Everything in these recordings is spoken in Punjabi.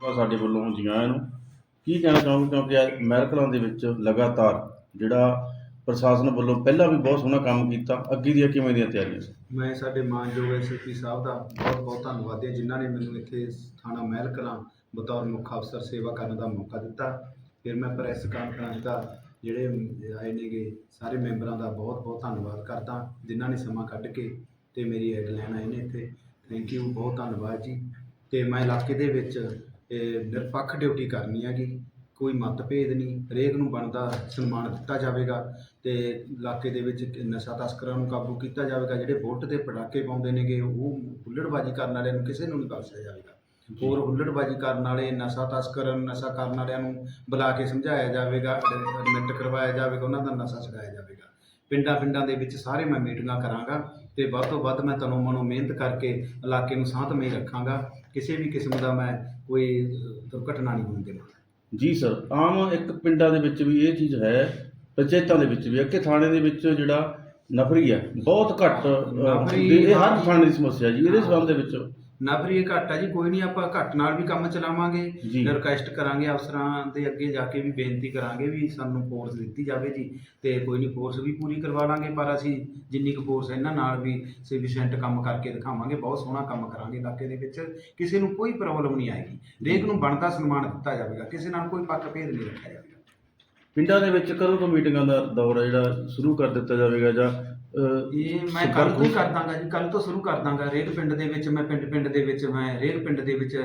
ਸਾਡੇ ਵੱਲੋਂ ਜੀਆਂ ਆਇਆਂ ਨੂੰ ਕੀ ਕਹਿਣਾ ਚਾਹੋਗੇ? ਕਿਉਂਕਿ ਅੱਜ ਮਹਿਰਕਲਾਂ ਦੇ ਵਿੱਚ ਲਗਾਤਾਰ ਜਿਹੜਾ ਪ੍ਰਸ਼ਾਸਨ ਵੱਲੋਂ ਪਹਿਲਾਂ ਵੀ ਬਹੁਤ ਸੋਹਣਾ ਕੰਮ ਕੀਤਾ। ਅੱਗੇ ਦੀਆਂ ਕਿਵੇਂ ਦੀਆਂ ਤਿਆਰੀਆਂ ਸੀ? ਮੈਂ ਸਾਡੇ ਮਾਨਯੋਗ ਐਸਪੀ ਸਾਹਿਬ ਦਾ ਬਹੁਤ ਬਹੁਤ ਧੰਨਵਾਦੀ ਹਾਂ, ਜਿਨ੍ਹਾਂ ਨੇ ਮੈਨੂੰ ਇੱਥੇ ਥਾਣਾ ਮਹਿਲ ਕਲਾਂ ਬਤੌਰ ਮੁੱਖ ਅਫਸਰ ਸੇਵਾ ਕਰਨ ਦਾ ਮੌਕਾ ਦਿੱਤਾ। ਫਿਰ ਮੈਂ ਪ੍ਰੈਸ ਕਾਨਫਰੰਸ ਦਾ ਜਿਹੜੇ ਆਏ ਨੇਗੇ ਸਾਰੇ ਮੈਂਬਰਾਂ ਦਾ ਬਹੁਤ ਬਹੁਤ ਧੰਨਵਾਦ ਕਰਦਾ, ਜਿਨ੍ਹਾਂ ਨੇ ਸਮਾਂ ਕੱਢ ਕੇ ਤੇ ਮੇਰੀ ਐਡ ਲੈਣ ਆਏ ਨੇ ਇੱਥੇ। ਥੈਂਕ ਯੂ ਬਹੁਤ ਧੰਨਵਾਦ ਜੀ। ਤੇ ਮੈਂ ਇਲਾਕੇ ਦੇ ਵਿੱਚ ਨਿਰਪੱਖ ਡਿਊਟੀ ਕਰਨੀ ਹੈਗੀ ਕੋਈ ਮਤਭੇਦ ਨਹੀਂ ਹਰੇਕ ਨੂੰ ਬਣਦਾ ਸਨਮਾਨ ਦਿੱਤਾ ਜਾਵੇਗਾ ਤੇ ਇਲਾਕੇ ਦੇ ਵਿੱਚ ਨਸ਼ਾ ਤਸਕਰਾਂ ਨੂੰ ਕਾਬੂ ਕੀਤਾ ਜਾਵੇਗਾ ਜਿਹੜੇ ਬੁੱਟ ਤੇ ਪਟਾਕੇ ਪਾਉਂਦੇ ਨੇਗੇ ਉਹ ਹੁੱਲੜਬਾਜ਼ੀ ਕਰਨ ਵਾਲਿਆਂ ਨੂੰ ਕਿਸੇ ਨੂੰ ਨਹੀਂ ਬਖਸ਼ਿਆ ਜਾਵੇਗਾ। ਹੋਰ ਹੁੱਲੜਬਾਜ਼ੀ ਕਰਨ ਵਾਲੇ ਨਸ਼ਾ ਤਸਕਰ ਨਸ਼ਾ ਕਰਨ ਵਾਲਿਆਂ ਨੂੰ ਬੁਲਾ ਕੇ ਸਮਝਾਇਆ ਜਾਵੇਗਾ ਐਡਮਿਟ ਕਰਵਾਇਆ ਜਾਵੇਗਾ ਉਹਨਾਂ ਦਾ ਨਸ਼ਾ ਛਡਾਇਆ ਜਾਵੇਗਾ। ਪਿੰਡਾਂ ਪਿੰਡਾਂ ਦੇ ਵਿੱਚ ਸਾਰੇ ਮੈਂ ਮੀਟਿੰਗਾਂ ਕਰਾਂਗਾ ਤੇ ਵੱਧ ਤੋਂ ਵੱਧ ਮੈਂ ਤਨੋਂ ਮਨੋਂ ਮਿਹਨਤ ਕਰਕੇ ਇਲਾਕੇ ਨੂੰ ਸ਼ਾਂਤਮਈ ਰੱਖਾਂਗਾ। ਕਿਸੇ ਵੀ ਕਿਸਮ ਦਾ ਮੈਂ ਕੋਈ ਦੁਰਘਟਨਾ ਨਹੀਂ ਹੋਣ ਦੇਵਾਂਗਾ ਜੀ ਸਰ ਆਮ ਇੱਕ ਪਿੰਡਾਂ ਦੇ ਵਿੱਚ ਵੀ ਇਹ ਚੀਜ਼ ਹੈ ਪੰਚਾਇਤਾਂ ਦੇ ਵਿੱਚ ਵੀ ਕਿ ਥਾਣੇ ਦੇ ਵਿੱਚ ਜਿਹੜਾ ਨਫਰੀ ਹੈ ਬਹੁਤ ਘੱਟ ਨਫਰੀ- ਇਹ ਹਰ ਥਾਣੇ ਦੀ ਸਮੱਸਿਆ ਜੀ ਇਹਦੇ ਸੰਬੰਧ ਦੇ ਵਿੱਚ ਨਬਰੀ ਇਹ ਘੱਟ ਹੈ ਜੀ ਕੋਈ ਨਹੀਂ ਆਪਾਂ ਘੱਟ ਨਾਲ ਵੀ ਕੰਮ ਚਲਾਵਾਂਗੇ ਜੀ। ਰਿਕੁਐਸਟ ਕਰਾਂਗੇ ਅਫਸਰਾਂ ਦੇ ਅੱਗੇ ਜਾ ਕੇ ਵੀ ਬੇਨਤੀ ਕਰਾਂਗੇ ਵੀ ਸਾਨੂੰ ਫੋਰਸ ਦਿੱਤੀ ਜਾਵੇ ਜੀ ਤੇ ਕੋਈ ਨਹੀਂ ਫੋਰਸ ਵੀ ਪੂਰੀ ਕਰਵਾ ਲਾਂਗੇ ਪਰ ਅਸੀਂ ਜਿੰਨੀ ਕੁ ਫੋਰਸ ਇਹਨਾਂ ਨਾਲ ਵੀ ਸਫੀਸ਼ੀਐਂਟ ਕੰਮ ਕਰਕੇ ਦਿਖਾਵਾਂਗੇ ਬਹੁਤ ਸੋਹਣਾ ਕੰਮ ਕਰਾਂਗੇ ਇਲਾਕੇ ਦੇ ਵਿੱਚ ਕਿਸੇ ਨੂੰ ਕੋਈ ਪ੍ਰੋਬਲਮ ਨਹੀਂ ਆਏਗੀ ਹਰੇਕ ਨੂੰ ਬਣਦਾ ਸਨਮਾਨ ਦਿੱਤਾ ਜਾਵੇਗਾ ਕਿਸੇ ਨਾਲ ਕੋਈ ਪੱਖ ਭੇਦ ਨਹੀਂ ਰੱਖਿਆ ਜਾਵੇਗਾ ਪਿੰਡਾਂ ਦੇ ਵਿੱਚ ਕਦੋਂ ਤੋਂ ਮੀਟਿੰਗਾਂ ਦਾ ਦੌਰ ਹੈ ਜਿਹੜਾ ਸ਼ੁਰੂ ਕਰ ਦਿੱਤਾ ਜਾਵੇਗਾ ਜਾਂ ਇਹ ਮੈਂ ਕੱਲ ਤੋਂ ਹੀ ਕਰ ਦਾਂਗਾ ਜੀ ਕੱਲ ਤੋਂ ਸ਼ੁਰੂ ਕਰ ਦਾਂਗਾ ਹਰੇਕ ਪਿੰਡ ਦੇ ਵਿੱਚ ਮੈਂ ਪਿੰਡ ਪਿੰਡ ਦੇ ਵਿੱਚ ਮੈਂ ਹਰੇਕ ਪਿੰਡ ਦੇ ਵਿੱਚ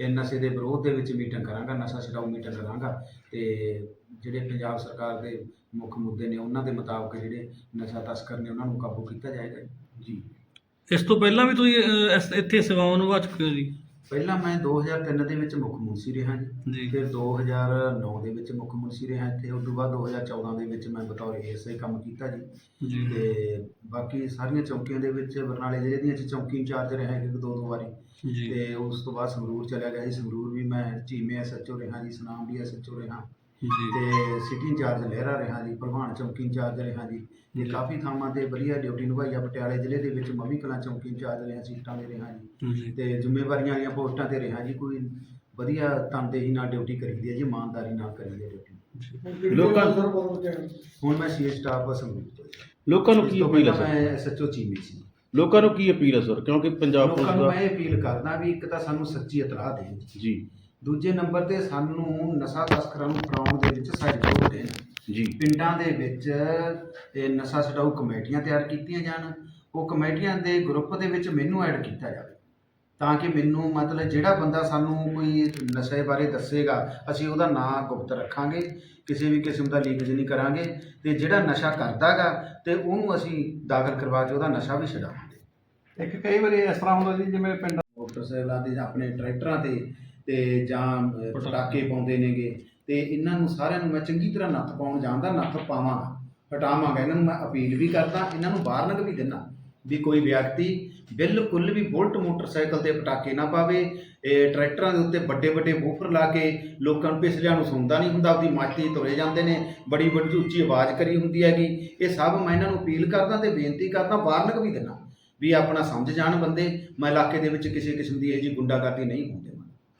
ਇਹ ਨਸ਼ੇ ਦੇ ਵਿਰੋਧ ਦੇ ਵਿੱਚ ਮੀਟਿੰਗ ਕਰਾਂਗਾ ਨਸ਼ਾ ਛਡਾਊ ਮੀਟਿੰਗ ਕਰਾਂਗਾ। ਤੇ ਜਿਹੜੇ ਪੰਜਾਬ ਸਰਕਾਰ ਦੇ ਮੁੱਖ ਮੁੱਦੇ ਨੇ ਉਹਨਾਂ ਦੇ ਮੁਤਾਬਕ ਜਿਹੜੇ ਨਸ਼ਾ ਤਸਕਰ ਨੇ ਉਹਨਾਂ ਨੂੰ ਕਾਬੂ ਕੀਤਾ ਜਾਏਗਾ ਜੀ। ਜੀ ਇਸ ਤੋਂ ਪਹਿਲਾਂ ਵੀ ਤੁਸੀਂ ਅਹ, ਇਸ- ਇੱਥੇ ਸੇਵਾਵਾਂ ਨਿਭਾ ਚੁੱਕੇ ਹੋ ਜੀ? ਪਹਿਲਾਂ ਮੈਂ 2003 ਦੇ ਵਿੱਚ ਮੁੱਖ ਮੁਨਸੀ ਰਿਹਾ ਜੀ। ਜੀ। ਫਿਰ 2009 ਦੇ ਵਿੱਚ ਮੁੱਖ ਮੁਨਸੀ ਰਿਹਾ ਇੱਥੇ। ਉਸ ਤੋਂ ਬਾਅਦ 2014 ਦੇ ਵਿੱਚ ਮੈਂ ਬਤੌਰ ਏਐਸਆਈ ਕੰਮ ਕੀਤਾ ਜੀ। ਜੀ। ਤੇ ਬਾਕੀ ਸਾਰੀਆਂ ਚੌਕੀਆਂ ਦੇ ਵਿੱਚ ਬਰਨਾਲੇ ਜ਼ਿਲ੍ਹੇ ਦੀਆਂ 'ਚ ਚੌਕੀ ਇੰਚਾਰਜ ਰਿਹਾ ਇੱਕ ਦੋ ਦੋ ਵਾਰੀ। ਜੀ। ਤੇ ਉਸ ਤੋਂ ਬਾਅਦ ਸੰਗਰੂਰ ਚਲਿਆ ਗਿਆ ਸੀ। ਸੰਗਰੂਰ ਵੀ ਮੈਂ ਚੀਮੇ ਐਸਐਚਓ ਰਿਹਾ ਜੀ ਸੁਨਾਮ ਵੀ ਐਸਐਚਓ ਰਿਹਾ। ਜੀ। ਤੇ ਸਿਟੀ ਇੰਚਾਰਜ ਲਹਿਰਾ ਰਿਹਾ ਜੀ ਭਲਵਾਨ ਚੌਕੀ ਇੰਚਾਰਜ ਰਿਹਾ ਜੀ। ਤੇ ਜੀ। ਕਾਫੀ ਥਾਵਾਂ ਤੇ ਵਧੀਆ ਡਿਊਟੀ ਨਿਭਾਈ ਆ ਪਟਿਆਲੇ ਜ਼ਿਲ੍ਹੇ ਦੇ ਵਿੱਚ ਮਵੀ ਕਲਾਂ ਚੌਕੀ ਇੰਚਾਰਜ ਰਿਹਾ ਸੀਟਾਂ ਦੇ ਰਿਹਾ ਜੀ। ਜੀ। ਤੇ ਜ਼ਿੰਮੇਵਾਰੀਆਂ ਵਾਲੀਆਂ ਪੋਸਟਾਂ ਤੇ ਰਿਹਾ ਜੀ ਕੋਈ ਵਧੀਆ ਤਨਦੇਹੀ ਨਾਲ ਡਿਊਟੀ ਕਰੀਦੀ ਹੈ ਜੀ ਇਮਾਨਦਾਰੀ ਨਾਲ ਕਰੀਦੀ ਹੈ ਡਿਊਟੀ। ਲੋਕਾਂ ਹੁਣ ਮੈਂ ਸੀਏ ਸਟਾਫ ਤੋਂ ਜੀ। ਲੋਕਾਂ ਨੂੰ ਇਸ ਕੀ ਤੋਂ ਅਪੀਲ ਹੈ ਪਹਿਲਾਂ ਸਰ? ਮੈਂ ਐਸਐਚਓ ਚੀਮੇ ਸੀ। ਲੋਕਾਂ ਨੂੰ ਕੀ ਅਪੀਲ ਹੈ ਸਰ? ਕਿਉਂਕਿ ਪੰਜਾਬ ਲੋਕਾਂ ਪੁਲਿਸ ਨੂੰ ਦਾ ਮੈਂ ਇਹ ਅਪੀਲ ਕਰਦਾ ਵੀ ਇੱਕ ਤਾਂ ਸਾਨੂੰ ਸੱਚੀ ਇਤਲਾਹ ਦੇਣ। ਜੀ। ਦੂਜੇ ਨੰਬਰ ਤੇ ਸਾਨੂੰ ਨਸ਼ਾ ਤਸਕਰਾਂ ਨੂੰ ਫੜਾਉਣ ਦੇ ਵਿੱਚ ਸਹਿਯੋਗ ਦੇਣ ਜੀ। ਪਿੰਡਾਂ ਦੇ ਵਿੱਚ ਇਹ ਨਸ਼ਾ ਛਡਾਊ ਕਮੇਟੀਆਂ ਤਿਆਰ ਕੀਤੀਆਂ ਜਾਣ। ਉਹ ਕਮੇਟੀਆਂ ਦੇ ਗਰੁੱਪ ਦੇ ਵਿੱਚ ਮੈਨੂੰ ਐਡ ਕੀਤਾ ਜਾਵੇ। ਤਾਂ ਕਿ ਮੈਨੂੰ ਮਤਲਬ ਜਿਹੜਾ ਬੰਦਾ ਸਾਨੂੰ ਕੋਈ ਨਸ਼ੇ ਬਾਰੇ ਦੱਸੇਗਾ ਅਸੀਂ ਉਹਦਾ ਨਾਂ ਗੁਪਤ ਰੱਖਾਂਗੇ ਕਿਸੇ ਵੀ ਕਿਸਮ ਦਾ ਲੀਕੇਜ ਨਹੀਂ ਕਰਾਂਗੇ ਤੇ ਜਿਹੜਾ ਨਸ਼ਾ ਕਰਦਾਗਾ ਤੇ ਉਹਨੂੰ ਅਸੀਂ ਦਾਖਲ ਕਰਵਾ ਕੇ ਉਹਦਾ ਨਸ਼ਾ ਵੀ ਛਡਾਵਾਂਗੇ। ਇੱਕ ਕਈ ਵਾਰੀ ਇਸ ਤਰ੍ਹਾਂ ਹੁੰਦਾ ਜੀ ਜਿਵੇਂ ਪਿੰਡ ਮੋਟਰਸਾਈਕਲਾਂ ਤੇ ਜਾਂ ਆਪਣੇ ਟਰੈਕਟਰਾਂ ਤੇ ਤੇ ਜਾਂ ਪਟਾਕੇ। ਪਾਉਂਦੇ ਨੇਗੇ। ਤੇ ਇਹਨਾਂ ਨੂੰ ਸਾਰਿਆਂ ਨੂੰ ਮੈਂ ਚੰਗੀ ਤਰ੍ਹਾਂ ਨੱਥ ਪਾਉਣ ਜਾਣਦਾ ਨੱਥ ਪਾਵਾਂਗਾ ਹਟਾਵਾਂਗਾ। ਇਹਨਾਂ ਨੂੰ ਮੈਂ ਅਪੀਲ ਵੀ ਕਰਦਾ ਇਹਨਾਂ ਨੂੰ ਵਾਰਨਿੰਗ ਵੀ ਦਿੰਦਾ ਵੀ ਕੋਈ ਵਿਅਕਤੀ ਬਿਲਕੁਲ ਵੀ ਬੁਲਟ ਮੋਟਰਸਾਈਕਲ ਤੇ ਪਟਾਕੇ ਨਾ ਪਾਵੇ ਇਹ ਟਰੈਕਟਰਾਂ ਦੇ ਉੱਤੇ ਵੱਡੇ ਵੱਡੇ ਬੂਫਰ ਲਾ ਕੇ ਲੋਕਾਂ ਨੂੰ ਪਿਛਲਿਆਂ ਨੂੰ ਸੁਣਦਾ ਨਹੀਂ ਹੁੰਦਾ ਆਪਦੀ ਮਾਤੀ ਤੁਰੇ ਜਾਂਦੇ ਨੇ ਬੜੀ ਵੱਡੀ ਉੱਚੀ ਆਵਾਜ਼ ਕਰੀ ਹੁੰਦੀ ਹੈਗੀ। ਇਹ ਸਭ ਮੈਂ ਇਹਨਾਂ ਨੂੰ ਅਪੀਲ ਕਰਦਾ ਤੇ ਬੇਨਤੀ ਕਰਦਾ ਵਾਰਨਿੰਗ ਵੀ ਦਿੰਦਾ ਵੀ ਆਪਣਾ ਸਮਝ ਜਾਣ ਬੰਦੇ ਮੈਂ ਇਲਾਕੇ ਦੇ ਵਿੱਚ ਕਿਸੇ ਕਿਸਮ ਦੀ ਇਹੋ ਜਿਹੀ ਗੁੰਡਾਗਰਦੀ ਨਹੀਂ